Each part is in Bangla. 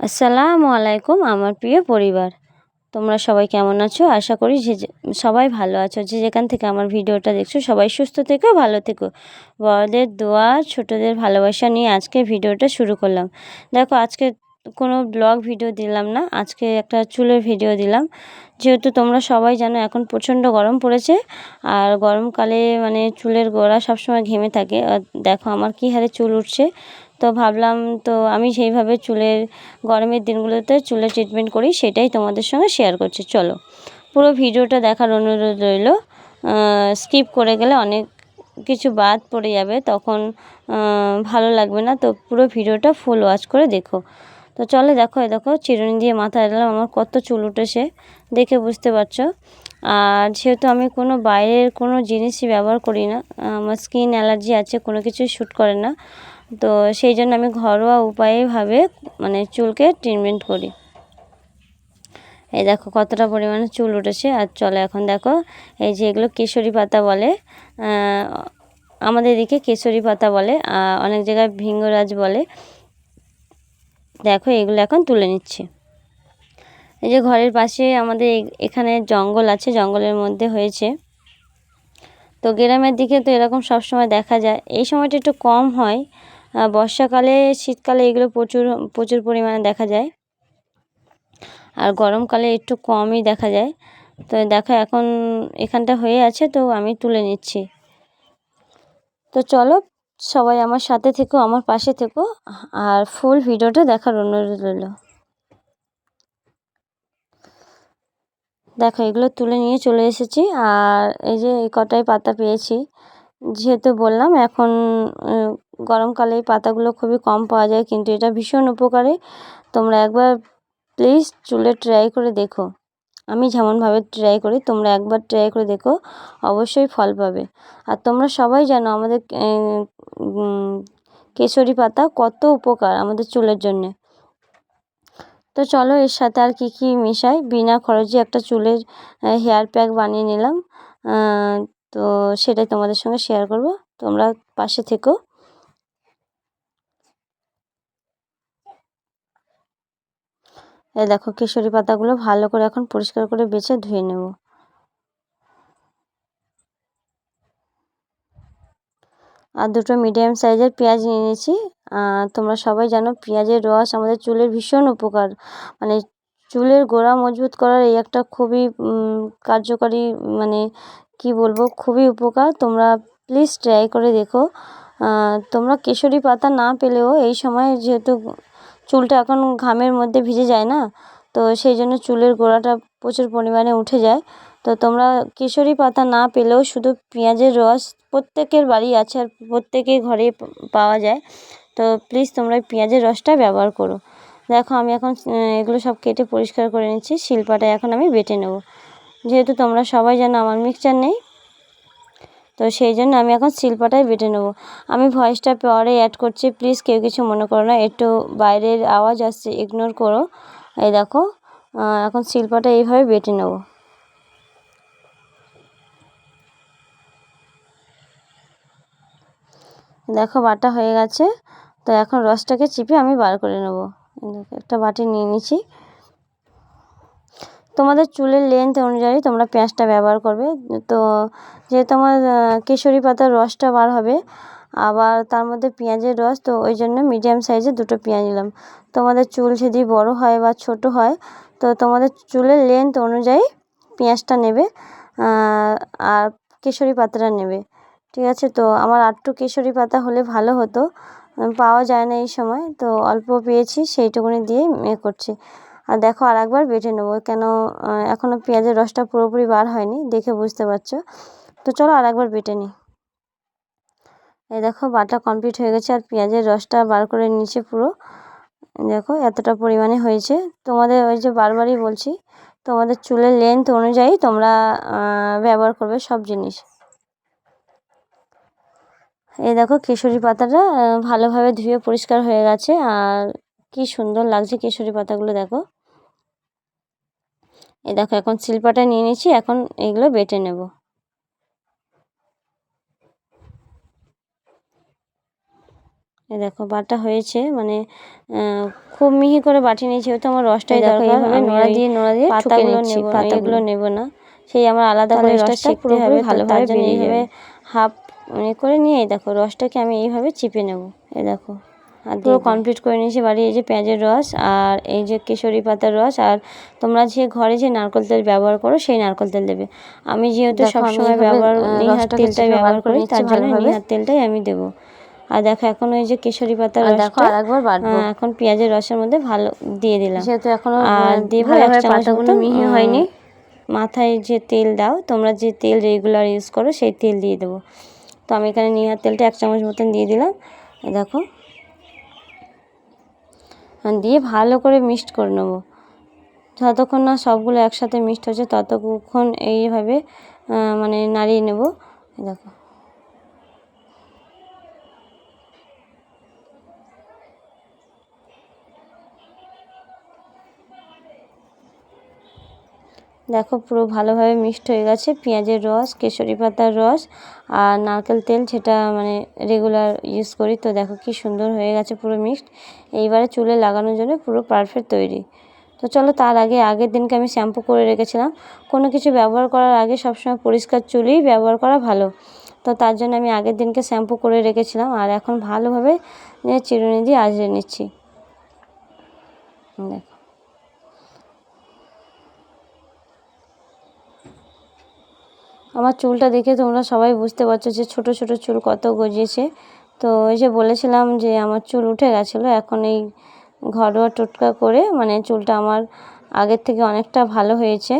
আসসালামু আলাইকুম, আমার প্রিয় পরিবার। তোমরা সবাই কেমন আছো? আশা করি যে সবাই ভালো আছো। যে যেখান থেকে আমার ভিডিওটা দেখছ, সবাই সুস্থ থেকো, ভালো থেকো। বড়দের দোয়া, ছোটদের ভালোবাসা নিয়ে আজকে ভিডিওটা শুরু করলাম। দেখো, আজকে কোনো ব্লগ ভিডিও দিলাম না, আজকে একটা চুলের ভিডিও দিলাম। যেহেতু তোমরা সবাই জানো, এখন প্রচণ্ড গরম পড়েছে। আর গরমকালে মানে চুলের গোড়া সবসময় ঘেমে থাকে। দেখো, আমার কী হারে চুল উঠছে। তো ভাবলাম তো আমি সেইভাবে চুলের, গরমের দিনগুলোতে চুলের ট্রিটমেন্ট করি, সেটাই তোমাদের সঙ্গে শেয়ার করছি। চলো, পুরো ভিডিওটা দেখার অনুরোধ রইল। স্কিপ করে গেলে অনেক কিছু বাদ পড়ে যাবে, তখন ভালো লাগবে না। তো পুরো ভিডিওটা ফুল ওয়াচ করে দেখো। তো চলে দেখো এ দেখো, চিরুনি দিয়ে মাথায় দিলাম আমার কত চুল উঠেছে, দেখে বুঝতে পারছ। আর যেহেতু আমি কোনো বাইরের কোনো জিনিসই ব্যবহার করি না, আমার স্কিন অ্যালার্জি আছে, কোনো কিছুই শ্যুট করে না। তো সেই জন্য আমি ঘরোয়া উপায়েভাবে মানে চুলকে ট্রিটমেন্ট করি। এই দেখো কতটা পরিমাণে চুল উঠেছে। আর চলে এখন দেখো, এই যে এগুলো কেশরি পাতা বলে আমাদের এদিকে কেশরি পাতা বলে অনেক জায়গায় ভিঙ্গরাজ বলে। দেখো এগুলো এখন তুলে নিচ্ছি। এই যে ঘরের পাশে আমাদের এখানে জঙ্গল আছে, জঙ্গলের মধ্যে হয়েছে। তো গ্রামের দিকে তো এরকম সব সময় দেখা যায়। এই সময়টা একটু কম হয় বর্ষাকালে, শীতকালে এগুলো প্রচুর প্রচুর পরিমাণে দেখা যায়। আর গরমকালে একটু কমই দেখা যায়। তো দেখো এখন এখানটা হয়ে আছে, তো আমি তুলে নিচ্ছি। তো চলো, সবাই আমার সাথে থেকো, আমার পাশে থেকো, আর ফুল ভিডিওটা দেখার অনুরোধ রইল। দেখো, এগুলো তুলে নিয়ে চলে এসেছি, আর এই যে এই কটাই পাতা পেয়েছি, যেহেতু বললাম, এখন গরমকালে পাতাগুলো খুবই কম পাওয়া যায়, কিন্তু এটা ভীষণ উপকারে। তোমরা একবার প্লিজ চুলে ট্রাই করে দেখো। আমি যেমনভাবে ট্রাই করি, তোমরা একবার ট্রাই করে দেখো, অবশ্যই ফল পাবে। আর তোমরা সবাই জানো আমাদের কেশরি পাতা কত উপকার আমাদের চুলের জন্যে। তো চলো এর সাথে আর কি কি মেশাই? বিনা খরচে একটা চুলের হেয়ার প্যাক বানিয়ে নিলাম। তো সেটাই তোমাদের সঙ্গে শেয়ার করব। তোমরা পাশে থেকো এই দেখো কেশরি পাতাগুলো ভালো করে এখন পরিষ্কার করে বেছে ধুয়ে নেব। আর দুটো মিডিয়াম সাইজের পেঁয়াজ নিয়ে নিয়েছি। তোমরা সবাই জানো পেঁয়াজের রস আমাদের চুলের ভীষণ উপকার। মানে চুলের গোড়া মজবুত করার এই একটা খুবই কার্যকারী মানে কি বলব, খুবই উপকার। তোমরা প্লিজ ট্রাই করে দেখো। তোমরা কেশরি পাতা না পেলেও এই সময় যেহেতু চুলটা এখন ঘামের মধ্যে ভিজে যায় না, তো সেই জন্য চুলের গোড়াটা প্রচুর পরিমাণে উঠে যায়। তো তোমরা কেশরি পাতা না পেলেও শুধু পেঁয়াজের রস প্রত্যেকের বাড়ি আছে আর প্রত্যেকের ঘরে পাওয়া যায়। তো প্লিজ তোমরা পেঁয়াজের রসটা ব্যবহার করো। দেখো আমি এখন এগুলো সব কেটে পরিষ্কার করে নিচ্ছি শিলপাটায় এখন আমি বেটে নেব। যেহেতু তোমরা সবাই জানো আমার মিক্সচার নেই তো সেই জন্য আমি এখন শিলপাটায় বেটে নেব। আমি ভয়েসটা পরে অ্যাড করছি প্লিজ কেউ কিছু মনে করো না, একটু বাইরের আওয়াজ আসছে ইগনোর করো। এই দেখো এখন শিলপাটা এইভাবে বেটে নেব। দেখো, বাটা হয়ে গেছে। তো এখন রসটাকে চিপে আমি বার করে নেব। একটা বাটি নিয়ে নিচ্ছি। তোমাদের চুলের লেন্থ অনুযায়ী তোমরা পেঁয়াজটা ব্যবহার করবে। তো যেহেতু আমার কেশরি পাতার রসটা বার হবে, আবার তার মধ্যে পেঁয়াজের রস, তো ওই জন্য মিডিয়াম সাইজে দুটো পেঁয়াজ নিলাম। তোমাদের চুল যদি বড় হয় বা ছোট হয়, তো তোমাদের চুলের লেন্থ অনুযায়ী পেঁয়াজটা নেবে আর কেশরি পাতাটা নেবে। ঠিক আছে? তো আমার আটটু কেশরি পাতা হলে ভালো হতো। পাওয়া যায় না এই সময়, তো অল্প পেয়েছি, সেইটুকুনি দিয়েই এ করছি। আর দেখো আর একবার বেটে নেব, কেন এখনও পেঁয়াজের রসটা পুরোপুরি বার হয়নি, দেখে বুঝতে পারছ? তো চলো আর একবার বেটে নিই। এই দেখো বাটা কমপ্লিট হয়ে গেছে, আর পেঁয়াজের রসটা বার করে নিয়েছে পুরো। দেখো এতটা পরিমাণে হয়েছে। তোমাদের ওই যে বারবারই বলছি, তোমাদের চুলের লেন্থ অনুযায়ী তোমরা ব্যবহার করবে সব জিনিস। এই দেখো কেশরি পাতাটা ভালোভাবে ধুয়ে পরিষ্কার হয়ে গেছে, আর কি সুন্দর লাগছে কেশরি পাতাগুলো, দেখো। এই দেখো এখন শিল্পাটা নিয়ে নিচ্ছি এখন এগুলো বেটে নেব। এই দেখো বাটা হয়েছে মানে খুব মিহি করে বাটি নিয়েছি যেহেতু আমার রসটাই দরকার এইভাবে নোড়া দিয়ে নোড়া দিয়ে পাতাগুলো নেব পাতাগুলো। নেব না। সেই আমার আলাদা করে রসটা হবে ভালোভাবে এইভাবে হাফ মানে করে নিয়ে এই দেখো রসটাকে আমি এইভাবে চিপে নেব এই দেখো। পুরো কমপ্লিট করে নিয়েছি বাড়ি এই যে পেঁয়াজের রস আর এই যে কেশরি পাতার রস আর তোমরা যে ঘরে যে নারকেল তেল ব্যবহার করো সেই নারকেল তেল দেবে। আমি যেহেতু সবসময় ব্যবহার নিহার তেলটাই ব্যবহার করি তার জন্য নিহার তেলটাই আমি দেবো। আর দেখো এখন ওই যে কেশরি পাতার রসটা আরেকবার বাটবো। এখন পেঁয়াজের রসের মধ্যে ভালো দিয়ে দিলাম। যেহেতু এখনও আর দেবো এক চামচ মতো মিহি হয়নি। মাথায় যে তেল দাও তোমরা যে তেল রেগুলার ইউজ করো সেই তেল দিয়ে দেবো। তো আমি এখানে নিহার তেলটা এক চামচ মতন দিয়ে দিলাম। দেখো দিয়ে ভালো করে মিক্সড করে নেব। যতক্ষণ না সবগুলো একসাথে মিক্সড হচ্ছে, ততক্ষণ এইভাবে মানে নাড়িয়ে নেব। দেখো। দেখো পুরো ভালোভাবে মিক্সড হয়ে গেছে। পেঁয়াজের রস, কেশরি পাতার রস আর নারকেল তেল যেটা মানে রেগুলার ইউজ করি। তো দেখো কি সুন্দর হয়ে গেছে পুরো মিক্সড। এইবারে চুলে লাগানোর জন্য পুরো পারফেক্ট তৈরি। তো চলো তার আগে, আগের দিনকে আমি শ্যাম্পু করে রেখেছিলাম। কোনো কিছু ব্যবহার করার আগে সবসময় পরিষ্কার চুলেই ব্যবহার করা ভালো। তো তার জন্য আমি আগের দিনকে শ্যাম্পু করে রেখেছিলাম। আর এখন ভালোভাবে চিরুনি দিয়ে আজরে নিচ্ছি। দেখো। আমার চুলটা দেখে তোমরা সবাই বুঝতে পারছ যে ছোট ছোট চুল কত গজিয়েছে। তো ওই যে বলেছিলাম যে আমার চুল উঠে গেছিল, এখন এই ঘরোয়া টোটকা করে মানে চুলটা আমার আগের থেকে অনেকটা ভালো হয়েছে।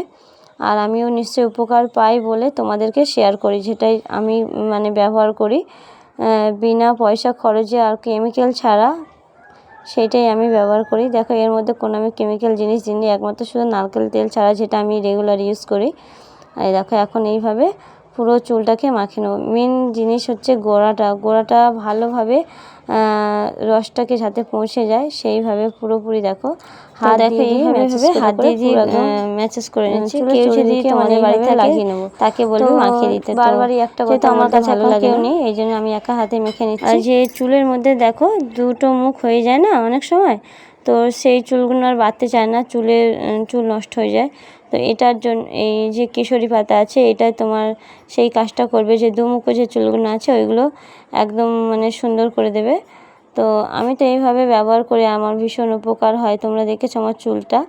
আর আমিও নিশ্চয়ই উপকার পাই বলে তোমাদেরকে শেয়ার করি, যেটাই আমি মানে ব্যবহার করি। বিনা পয়সা খরচে আর কেমিক্যাল ছাড়া সেইটাই আমি ব্যবহার করি। দেখো, এর মধ্যে কোনো আমি কেমিক্যাল জিনিস দিইনি, একমাত্র শুধু নারকেল তেল ছাড়া যেটা আমি রেগুলার ইউজ করি। এই দেখো এখন এইভাবে পুরো চুলটাকে মাখিয়ে নেব। মেন জিনিস হচ্ছে গোড়াটা। গোড়াটা ভালোভাবে রসটাকে যাতে পৌঁছে যায় সেইভাবে পুরোপুরি দেখো। হাত দেখো এইভাবে হাত দিয়ে দিয়ে ম্যাচেস করে নিচ্ছি। কেউ যদি তোমাদের বাড়িতে লাগিয়ে নেব। তাকে বলব মাখিয়ে দিতে। বারবারই একটা কথা আমার কাছে ভালো লাগে নেই এই জন্য আমি একা হাতে মেখে নিচ্ছি। আর যে চুলের মধ্যে দেখো দুটো মুখ হয়ে যায় না অনেক সময়? তো সেই চুলগুলো আর বাড়তে চায় না চুলের চুল নষ্ট হয়ে যায়। তো এটার জন্য এই যে কেশরি পাতা আছে এটা তোমার সেই কাজটা করবে যে দুমুখো যে চুলগুলো আছে, ওইগুলো একদম মানে সুন্দর করে দেবে। তো আমি তো এইভাবে ব্যবহার করে, আমার ভীষণ উপকার হয়। তোমরা দেখেছ আমার চুলটা?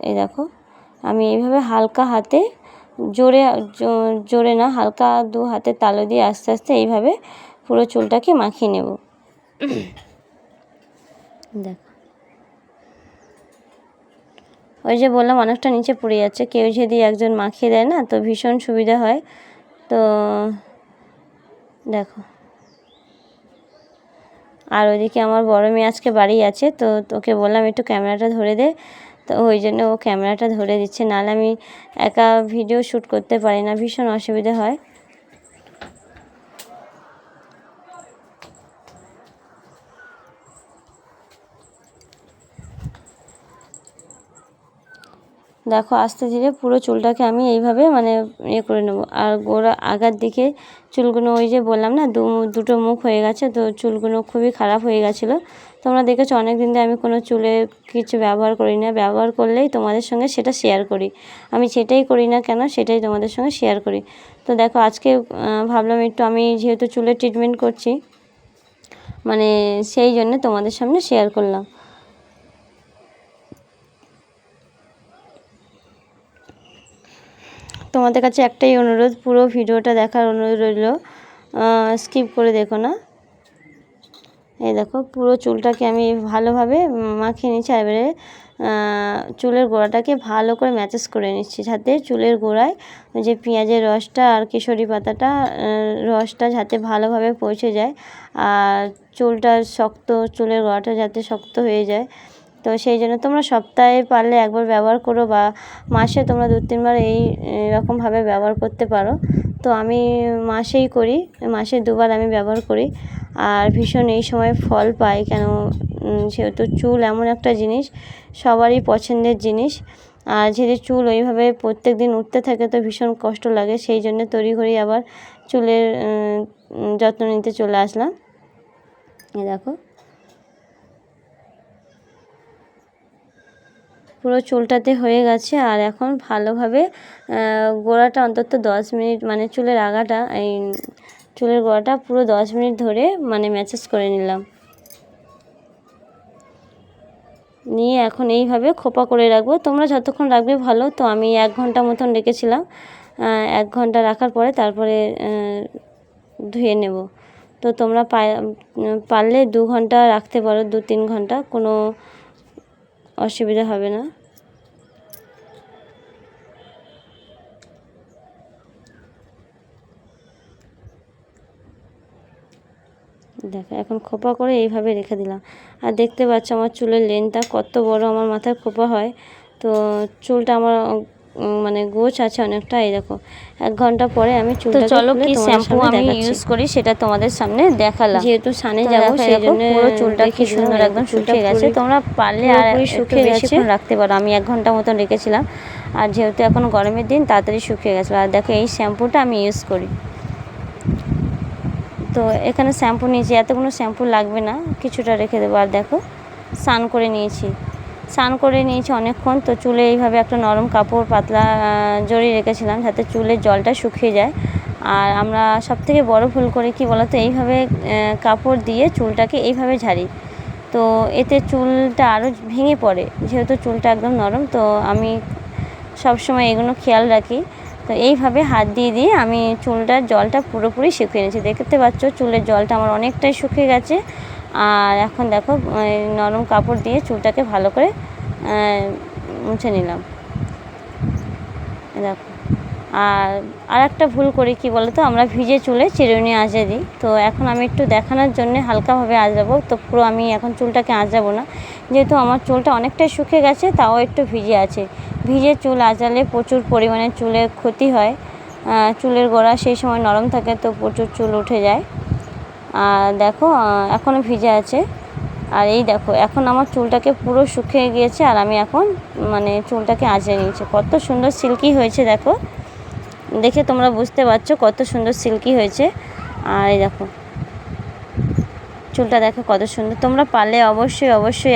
এই দেখো, আমি এইভাবে হালকা হাতে জোরে জোরে না, হালকা দু হাতে তালো দিয়ে আস্তে আস্তে এইভাবে পুরো চুলটাকে মাখিয়ে নেব। দেখো। ওই যে বললাম, অনেকটা নিচে পড়ে যাচ্ছে। কেউ যদি একজন মাখিয়ে দেয় না, তো ভীষণ সুবিধা হয়। তো দেখো। আর ওইদিকে আমার বড় মেয়ে আজকে বাড়ি আছে, তো তোকে বললাম, একটু ক্যামেরাটা ধরে দে। তো ওই জন্য ও ক্যামেরাটা ধরে দিচ্ছে। নাহলে আমি একা ভিডিও শ্যুট করতে পারি না, ভীষণ অসুবিধা হয়। দেখো আস্তে ধীরে পুরো চুলটাকে আমি এইভাবে মানে ইয়ে করে নেব। আর গোড়া আগার দিকে চুলগুলো ওই যে বললাম না, দু দুটো মুখ হয়ে গেছে, তো চুলগুলো খুবই খারাপ হয়ে গেছিল। তোমরা দেখেছ অনেক দিন ধরে আমি কোনো চুলে কিছু ব্যবহার করি না। ব্যবহার করলেই তোমাদের সঙ্গে সেটা শেয়ার করি। আমি সেটাই করি না কেন, সেটাই তোমাদের সঙ্গে শেয়ার করি। তো দেখো আজকে ভাবলাম একটু আমি যেহেতু চুলের ট্রিটমেন্ট করছি মানে সেই জন্য তোমাদের সামনে শেয়ার করলাম। তোমাদের কাছে একটাই অনুরোধ, পুরো ভিডিওটা দেখার অনুরোধ রইল। স্কিপ করে দেখো না। এই দেখো, পুরো চুলটাকে আমি ভালোভাবে মাখিয়ে নিচ্ছি, এবারে চুলের গোড়াটাকে ভালো করে ম্যাচেস করে নিচ্ছি, যাতে চুলের গোড়ায় যে পেঁয়াজের রসটা আর কেশরি পাতাটা রসটা যাতে ভালোভাবে পৌঁছে যায়, আর চুলটা শক্ত, চুলের গোড়াটা যাতে শক্ত হয়ে যায়। তো সেই জন্য তোমরা সপ্তাহে পারলে একবার ব্যবহার করো বা মাসে তোমরা দু তিনবার এই রকমভাবে ব্যবহার করতে পারো। তো আমি মাসেই করি, মাসে দুবার আমি ব্যবহার করি। আর ভীষণ এই সময় ফল পাই কেন যেহেতু চুল এমন একটা জিনিস, সবারই পছন্দের জিনিস। আর যেহেতু চুল ওইভাবে প্রত্যেক দিন উঠতে থাকে তো ভীষণ কষ্ট লাগে, সেই জন্য তৈরি করি আবার চুলের যত্ন নিতে চলে আসলাম। এই দেখো। পুরো চুলটাতে হয়ে গেছে। আর এখন ভালোভাবে গোড়াটা অন্তত দশ মিনিট মানে চুলের আগাটা, এই চুলের গোড়াটা পুরো দশ মিনিট ধরে মানে ম্যাসেজ করে নিলাম। নিয়ে এখন এইভাবে খোপা করে রাখব। তোমরা যতক্ষণ রাখবে ভালো, তো আমি এক ঘণ্টা মতন রেখেছিলাম। এক ঘণ্টা রাখার পরে তারপরে ধুয়ে নেব। তো তোমরা পারলে দু ঘণ্টা রাখতে পারো, দু তিন ঘণ্টা, কোনো অসুবিধা হবে না। দেখো এখন খোপা করে এইভাবে রেখে দিলাম। আর দেখতে পাচ্ছ আমার চুলের লেনটা কত বড় আমার মাথায় খোপা হয়। তো চুলটা আমার মানে গোছ আছে অনেকটা এই দেখো। এক ঘণ্টা পরে আমি চুলটা চলো কি শ্যাম্পু আমি ইউজ করি সেটা তোমাদের সামনে দেখালাম। যেহেতু সানে যাব সেই জন্য পুরো চুলটা কি সুন্দর একদম শুকিয়ে গেছে। তোমরা পারলে আর শুকিয়ে গেছে। রাখতে পারো আমি এক ঘণ্টা মতন রেখেছিলাম। আর যেহেতু এখন গরমের দিন তাড়াতাড়ি শুকিয়ে গেছিল আর দেখো এই শ্যাম্পুটা আমি ইউজ করি। তো এখানে শ্যাম্পু নিয়েছি, এতগুলো শ্যাম্পু লাগবে না, কিছুটা রেখে দেবো। আর দেখো, স্নান করে নিয়েছি। স্নান করে নিয়েছি অনেকক্ষণ, তো চুলে এইভাবে একটা নরম কাপড় পাতলা জড়িয়ে রেখেছিলাম যাতে চুলের জলটা শুকিয়ে যায়। আর আমরা সব থেকে বড় ভুল করি কি বলতো, এইভাবে কাপড় দিয়ে চুলটাকে এইভাবে ঝাড়ি। তো এতে চুলটা আরও ভেঙে পড়ে, যেহেতু চুলটা একদম নরম, তো আমি সবসময় এগুলো খেয়াল রাখি। তো এইভাবে হাত দিয়ে দিয়ে আমি চুলটার জলটা পুরোপুরি শুকিয়ে নিয়েছি। দেখতে পাচ্ছ চুলের জলটা আমার অনেকটাই শুকিয়ে গেছে। আর এখন দেখো নরম কাপড় দিয়ে চুলটাকে ভালো করে মুছে নিলাম। দেখো। আর আর একটা ভুল করি কি বলতো, আমরা ভিজে চুলে চিরুনি আঁচড়ে দিই। তো এখন আমি একটু দেখানোর জন্য হালকাভাবে আঁচড়াবো। তো পুরো আমি এখন চুলটাকে আঁচড়াবো না। যেহেতু আমার চুলটা অনেকটাই শুকিয়ে গেছে, তাও একটু ভিজে আছে। ভিজে চুল আঁচড়ালে প্রচুর পরিমাণে চুলের ক্ষতি হয়। চুলের গোড়া সেই সময় নরম থাকে তো প্রচুর চুল উঠে যায়। আর দেখো এখনও ভিজে আছে। আর এই দেখো, এখন আমার চুলটাকে পুরো শুকিয়ে গিয়েছে আর আমি এখন মানে চুলটাকে আঁচড়ে নিয়েছি। কত সুন্দর সিল্কি হয়েছে দেখো। দেখে তোমরা বুঝতে পারছ কত সুন্দর সিল্কি হয়েছে। আর এই দেখো, চুলটা দেখো কত সুন্দর। তোমরা পারলে অবশ্যই অবশ্যই